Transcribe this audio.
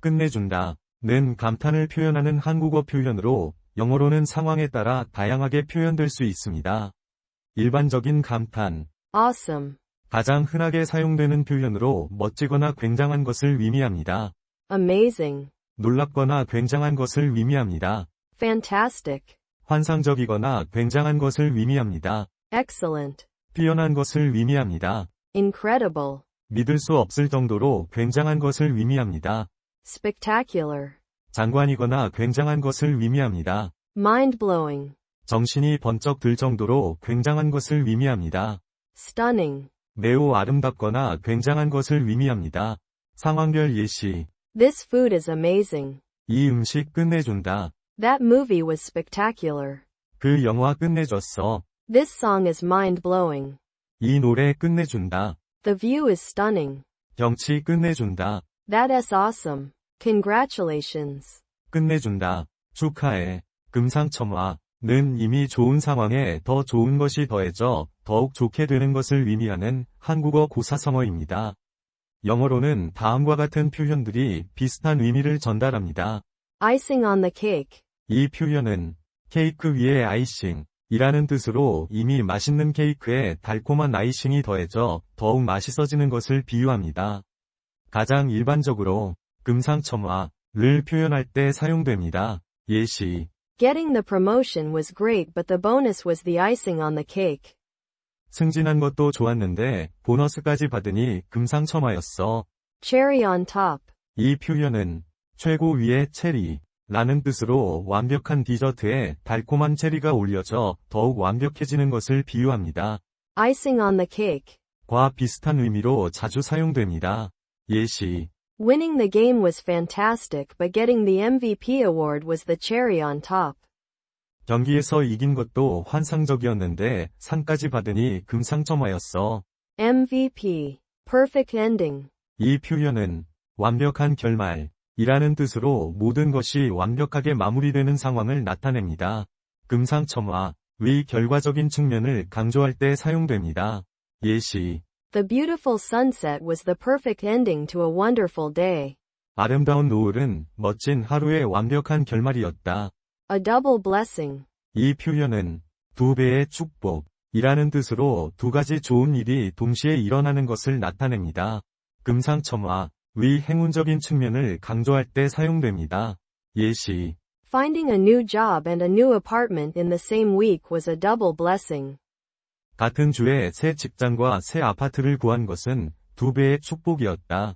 끝내준다. 는 감탄을 표현하는 한국어 표현으로 영어로는 상황에 따라 다양하게 표현될 수 있습니다. 일반적인 감탄. awesome, 가장 흔하게 사용되는 표현으로 멋지거나 굉장한 것을 의미합니다. amazing, 놀랍거나 굉장한 것을 의미합니다. fantastic, 환상적이거나 굉장한 것을 의미합니다. excellent, 뛰어난 것을 의미합니다. incredible, 믿을 수 없을 정도로 굉장한 것을 의미합니다. Spectacular, 장관이거나 굉장한 것을 의미합니다. mind blowing, 정신이 번쩍 들 정도로 굉장한 것을 의미합니다. stunning. 매우 아름답거나 굉장한 것을 의미합니다. 상황별 예시. This food is amazing. 이 음식 끝내준다. That movie was spectacular. 그 영화 끝내줬어. This song is mind blowing. 이 노래 끝내준다. The view is stunning. 경치 끝내준다. That is awesome. Congratulations. 끝내준다. 축하해. 금상첨화 는 이미 좋은 상황에 더 좋은 것이 더해져 더욱 좋게 되는 것을 의미하는 한국어 고사성어입니다. 영어로는 다음과 같은 표현들이 비슷한 의미를 전달합니다. Icing on the cake. 이 표현은 케이크 위에 아이싱 이라는 뜻으로 이미 맛있는 케이크에 달콤한 아이싱이 더해져 더욱 맛있어지는 것을 비유합니다. 가장 일반적으로 금상첨화를 표현할 때 사용됩니다. 예시 Getting the promotion was great but the bonus was the icing on the cake. 승진한 것도 좋았는데 보너스까지 받으니 금상첨화였어. Cherry on top. 이 표현은 최고 위의 체리 라는 뜻으로 완벽한 디저트에 달콤한 체리가 올려져 더욱 완벽해지는 것을 비유합니다. Icing on the cake. 과 비슷한 의미로 자주 사용됩니다. 예시 Winning the game was fantastic but getting the MVP award was the cherry on top. 경기에서 이긴 것도 환상적이었는데 상까지 받으니 금상첨화였어. MVP. Perfect ending. 이 표현은 완벽한 결말 이라는 뜻으로 모든 것이 완벽하게 마무리되는 상황을 나타냅니다. 금상첨화 의 결과적인 측면을 강조할 때 사용됩니다. 예시 The beautiful sunset was the perfect ending to a wonderful day. 아름다운 노을은 멋진 하루의 완벽한 결말이었다. A double blessing. 이 표현은 두 배의 축복 이라는 뜻으로 두 가지 좋은 일이 동시에 일어나는 것을 나타냅니다. 금상첨화 의 행운적인 측면을 강조할 때 사용됩니다. 예시 Finding a new job and a new apartment in the same week was a double blessing. 같은 주에 새 직장과 새 아파트를 구한 것은 두 배의 축복이었다.